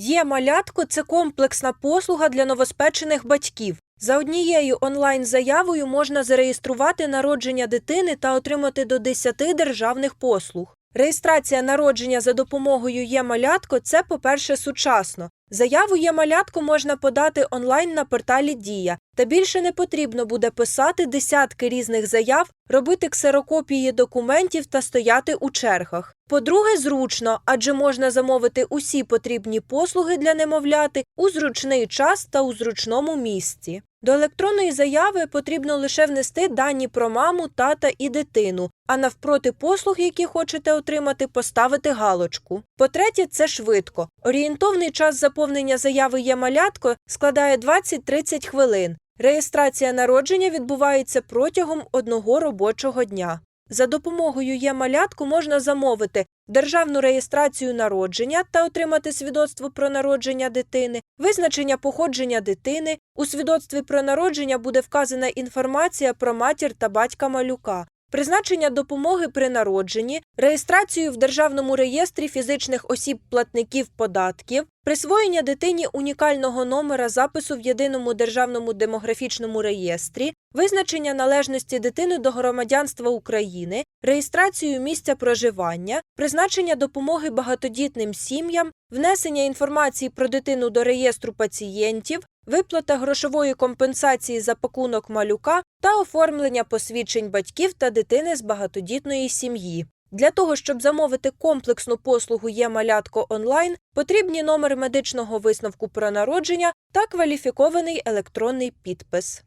Є малятко це комплексна послуга для новоспечених батьків. За однією онлайн-заявою можна зареєструвати народження дитини та отримати до 10 державних послуг. Реєстрація народження за допомогою «Є-малятко» – це, по-перше, сучасно. Заяву є малятку можна подати онлайн на порталі Дія, та більше не потрібно буде писати десятки різних заяв, робити ксерокопії документів та стояти у чергах. По-друге, зручно, адже можна замовити усі потрібні послуги для немовляти у зручний час та у зручному місці. До електронної заяви потрібно лише внести дані про маму, тата і дитину, а навпроти послуг, які хочете отримати, поставити галочку. По-третє, це швидко. Орієнтовний час заповнення заяви є малятко складає 20-30 хвилин. Реєстрація народження відбувається протягом одного робочого дня. За допомогою є-малятку можна замовити державну реєстрацію народження та отримати свідоцтво про народження дитини, визначення походження дитини. У свідоцтві про народження буде вказана інформація про матір та батька малюка. Призначення допомоги при народженні, реєстрацію в Державному реєстрі фізичних осіб платників податків, присвоєння дитині унікального номера запису в єдиному державному демографічному реєстрі, визначення належності дитини до громадянства України, реєстрацію місця проживання, призначення допомоги багатодітним сім'ям, внесення інформації про дитину до реєстру пацієнтів, виплата грошової компенсації за пакунок малюка та оформлення посвідчень батьків та дитини з багатодітної сім'ї. Для того, щоб замовити комплексну послугу «Є-малятко онлайн, потрібні номер медичного висновку про народження та кваліфікований електронний підпис.